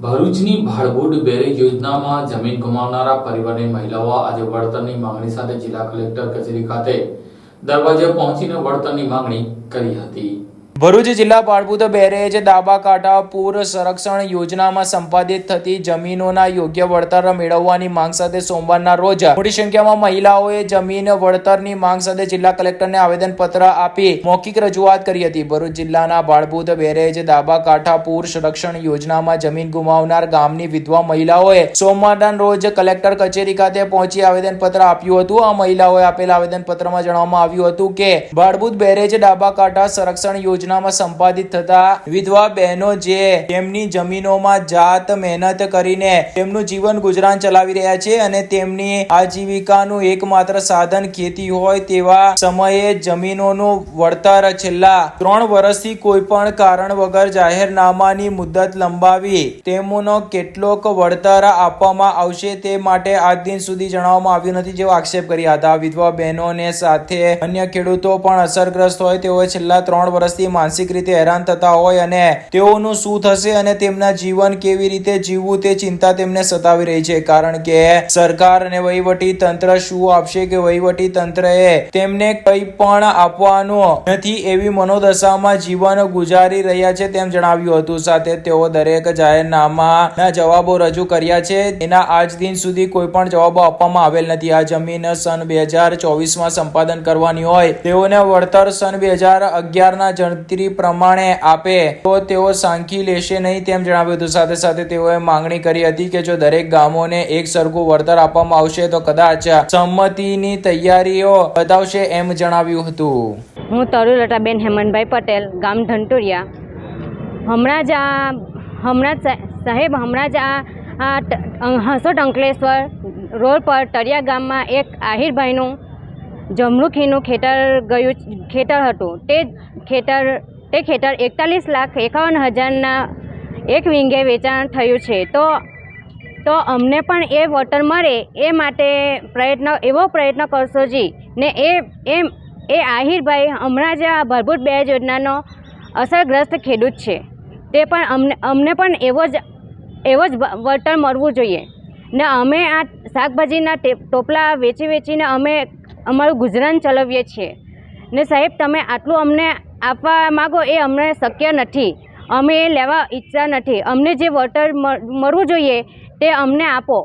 ભરૂચની ભાડભૂડ બેરેજ યોજનામાં જમીન ગુમાવનારા પરિવારની મહિલાઓ આજે વળતરની માંગણી સાથે જિલ્લા કલેક્ટર કચેરી ખાતે દરવાજે પહોંચીને વળતરની માંગણી કરી હતી. ભરૂચ જિલ્લા પાળભૂત બેરેજ દાબા કાંઠા પૂર સંરક્ષણ યોજનામાં સંપાદિત થતી જમીનોના યોગ્ય વળતર મેળવવાની માંગ સાથે સોમવારના રોજ મોટી સંખ્યામાં મહિલાઓએ જમીન વળતરની માંગ સાથે જિલ્લા કલેક્ટરને આવેદનપત્ર આપી મૌખિક રજૂઆત કરી હતી. ભરૂચ જિલ્લાના બાળભૂત બેરેજ દાબા કાંઠા પૂર સંરક્ષણ યોજનામાં જમીન ગુમાવનાર ગામની વિધવા મહિલાઓએ સોમવારના રોજ કલેક્ટર કચેરી ખાતે પહોંચી આવેદનપત્ર આપ્યું હતું. આ મહિલાઓએ આપેલા આવેદનપત્રમાં જણાવવામાં આવ્યું હતું કે બાળભૂત બેરેજ ડાબા કાંઠા સંરક્ષણ યોજનામાં સંપાદિત થતા વિધવા બહેનો જે તેમની જમીનોમાં જાત મહેનત કરીને તેમનું જીવન ગુજરાન ચલાવી રહ્યા છે અને તેમની આજીવિકાનું એકમાત્ર સાધન ખેતી હોય તેવા સમયે જમીનોનું વળતર છેલ્લા ત્રણ વર્ષથી કોઈ પણ કારણ વગર જાહેરનામાની મુદત લંબાવી તેમનો કેટલોક વળતર આપવામાં આવશે તે માટે આજ દિન સુધી જણાવવામાં આવ્યું નથી જેવો આક્ષેપ કર્યા હતા. વિધવા બહેનોને સાથે અન્ય ખેડૂતો પણ અસરગ્રસ્ત હોય તેઓ છેલ્લા ત્રણ વર્ષથી માનસિક રીતે હેરાન થતા હોય અને તેઓનું શું થશે અને તેમના જીવન કેવી રીતે જીવવું તે ચિંતા તેમને સતાવી રહી છે. કારણ કે સરકાર અને વહીવટી તંત્ર શું આપશે કે વહીવટી તંત્રએ તેમને કંઈ પણ આપવાનું નથી એવી મનોદશામાં જીવન ગુજારી રહ્યા છે તેમ જણાવ્યું હતું. સાથે તેઓ દરેક જાહેરનામાના જવાબો રજૂ કર્યા છે. એના આજ દિન સુધી કોઈ પણ જવાબો આપવામાં આવેલ નથી. આ જમીન સન બે હજાર ચોવીસમાં સંપાદન કરવાની હોય. તેઓને વળતર સન બે હજાર અગિયારના ગણતરી પ્રમાણે આપે, તો તેઓ સાંખી લેશે નહીં તેમ જણાવ્યું હતું. સાથે સાથે તેઓએ માંગણી કરી હતી કે જો દરેક ગામોને એક સરખું વળતર આપવામાં આવશે, તો કદાચ સંમતિની તૈયારીઓ બતાવશે એમ જણાવ્યું હતું. હું તરુલતાબેન હેમંતભાઈ પટેલ, ગામ ધંટુરિયા હમણાં જ આ, હમણાં સાહેબ, હમણાં જ આ આ હાંસોટ અંકલેશ્વર રોડ પર તળિયા ગામમાં એક આહિરભાઈનું જમરૂખીનું ખેતર ગયું ખેતર હતું. તે ખેતર તે ખેતર એકતાલીસ લાખ એકાવન હજારના એક વિંગે વેચાણ થયું છે. તો તો અમને પણ એ વોટર મળે. એ માટે પ્રયત્ન એવો પ્રયત્ન કરશો જી. ને એ એમ એ આહિરભાઈ હમણાં જ આ ભરભૂત બે યોજનાનો અસરગ્રસ્ત ખેડૂત છે. તે પણ અમને અમને પણ એવો જ એવો જ વળતર મળવું જોઈએ. ને અમે આ શાકભાજીના ટોપલા વેચી વેચીને અમે અમારું ગુજરાન ચલાવીએ છીએ ને સાહેબ, તમે આટલું અમને આપવા માગો એ અમને શક્ય નથી. અમે એ લેવા ઈચ્છતા નથી. અમને જે વળતર મળવું જોઈએ તે અમને આપો.